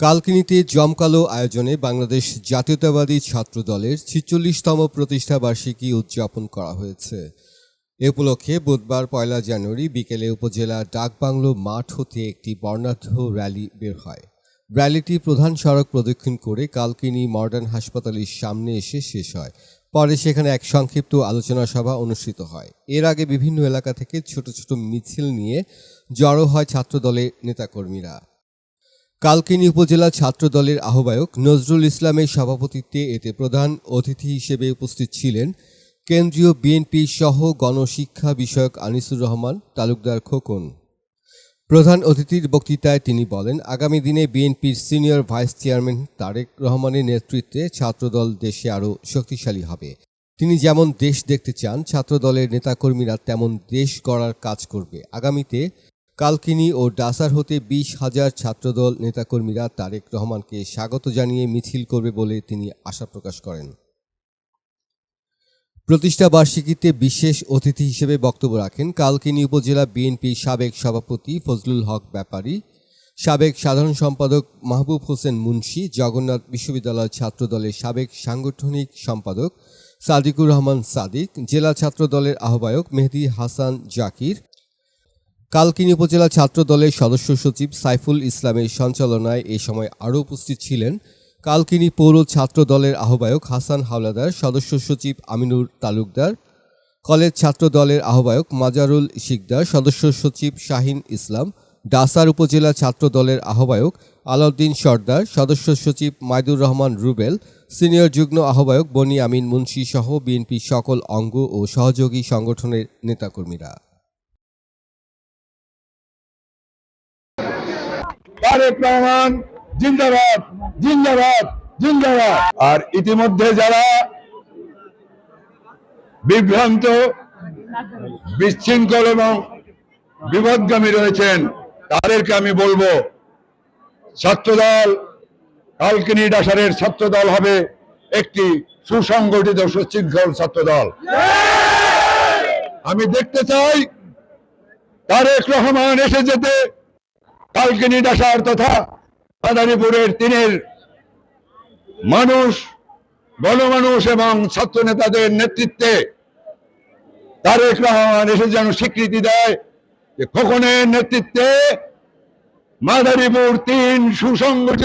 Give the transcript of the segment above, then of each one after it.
কালকিনিতে জমকালো আয়োজনে বাংলাদেশ জাতীয়তাবাদী ছাত্র দলের ছিচল্লিশতম প্রতিষ্ঠা বার্ষিকী উদযাপন করা হয়েছে। এ উপলক্ষে বুধবার পয়লা জানুয়ারি বিকেলে উপজেলা ডাকবাংলো মাঠ হতে একটি বর্ণাঢ্য র্যালি বের হয়। র্যালিটি প্রধান সড়ক প্রদক্ষিণ করে কালকিনি মডার্ন হাসপাতালের সামনে এসে শেষ হয়। পরে সেখানে এক সংক্ষিপ্ত আলোচনা সভা অনুষ্ঠিত হয়। এর আগে বিভিন্ন এলাকা থেকে ছোট ছোট মিছিল নিয়ে জড়ো হয় ছাত্রদলের নেতাকর্মীরা। কালকিনি উপজেলা ছাত্র দলের আহ্বায়ক নজরুল ইসলামের সভাপতিত্বে এতে প্রধান অতিথি হিসেবে উপস্থিত ছিলেন কেন্দ্রীয় বিএনপি সহ গণশিক্ষা বিষয়ক আনিসুর রহমান, তালুকদার খোকন। প্রধান অতিথির বক্তৃতায় তিনি বলেন, আগামী দিনে বিএনপির সিনিয়র ভাইস চেয়ারম্যান তারেক রহমানের নেতৃত্বে ছাত্রদল দেশে আরও শক্তিশালী হবে। তিনি যেমন দেশ দেখতে চান, ছাত্রদলের নেতাকর্মীরা তেমন দেশ গড়ার কাজ করবে। আগামীতে কালকিনি ও ডাসার হতে বিশ হাজার ছাত্রদল নেতাকর্মীরা তারেক রহমানকে স্বাগত জানিয়ে মিছিল করবে বলে তিনি আশা প্রকাশ করেন। প্রতিষ্ঠা বার্ষিকীতে বিশেষ অতিথি হিসেবে বক্তব্য রাখেন কালকিনি উপজেলা বিএনপি সাবেক সভাপতি ফজলুল হক ব্যাপারী, সাবেক সাধারণ সম্পাদক মাহবুব হোসেন মুন্সি, জগন্নাথ বিশ্ববিদ্যালয় ছাত্রদলের সাবেক সাংগঠনিক সম্পাদক সাদিকুর রহমান সাদিক, জেলা ছাত্রদলের আহ্বায়ক মেহেদি হাসান জাকির কালকিনি উপজেলা ছাত্র দলের সদস্য সচিব সাইফুল ইসলামের সঞ্চালনায় এ সময় আরও উপস্থিত ছিলেন কালকিনি পৌর ছাত্র দলের আহ্বায়ক হাসান হাওলাদার, সদস্য সচিব আমিনুর তালুকদার, কলেজ ছাত্র দলের আহ্বায়ক মাজারুল শিকদার, সদস্য সচিব শাহিন ইসলাম, ডাসার উপজেলা ছাত্র দলের আহ্বায়ক আলাউদ্দিন সর্দার, সদস্য সচিব মাইদুর রহমান রুবেল, সিনিয়র যুগ্ম আহ্বায়ক বনি আমিন মুন্সি সহ বিএনপি সকল অঙ্গ ও সহযোগী সংগঠনের নেতাকর্মীরা। তারেক রহমান, জিন্দাবাদ জিন্দাবাদ জিন্দাবাদ। আর ইতিমধ্যে যারা বিভ্রান্ত, বিশৃঙ্খল এবং বিপদগামী রয়েছেন, তাদেরকে আমি বলব, ছাত্রদল, কালকিনি ডাসারের ছাত্রদল হবে একটি সুসংগঠিত, সুশৃঙ্খল ছাত্রদল। আমি দেখতে চাই, তারেক রহমান এসে যেতে কালকিনি ডাসার তথা মাদারীপুরের তিনের মানুষ, গণমানুষ এবং ছাত্র নেতাদের নেতৃত্বে তারেক রহমান এসে যেন স্বীকৃতি দেয় যে খোকনের নেতৃত্বে মাদারীপুর তিন সুসংগঠিত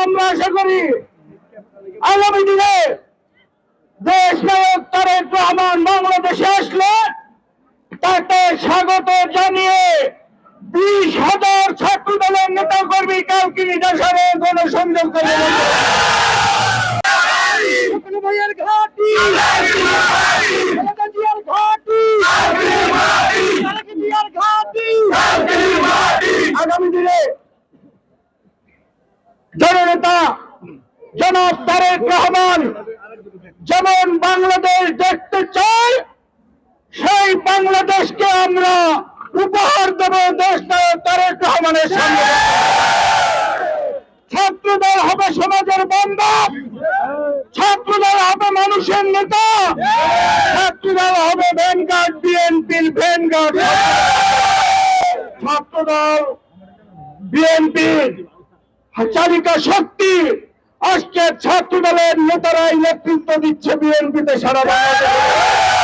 আমরা আশা করি আগামী দিনে দেশ রহমান বাংলাদেশে আসলে তাকে স্বাগত জানিয়ে বিশ হাজার ছাত্র দলের নেতা কর্মী কালকে নির্দেশনে গণসংযোগ করে ঘাটি ঘাটি খালেদা জিয়ার ঘাটি আগামী দিনে জননেতা জনাব তারেক রহমান, যেমন বাংলাদেশ দেখতে চাই, সেই বাংলাদেশকে আমরা উপহার দেব দেশ তারেক রহমানের সামনে। ছাত্রদল হবে সমাজের বান্ধব ছাত্রদল হবে মানুষের নেতা ছাত্রদল হবে ভ্যানগার্ড বিএনপির ভ্যানগার্ড ছাত্রদল বিএনপির চালিকা শক্তি আজকে ছাত্র দলের নেতারাই নেতৃত্ব দিচ্ছে বিএনপিতে সারা বাংলাদেশে।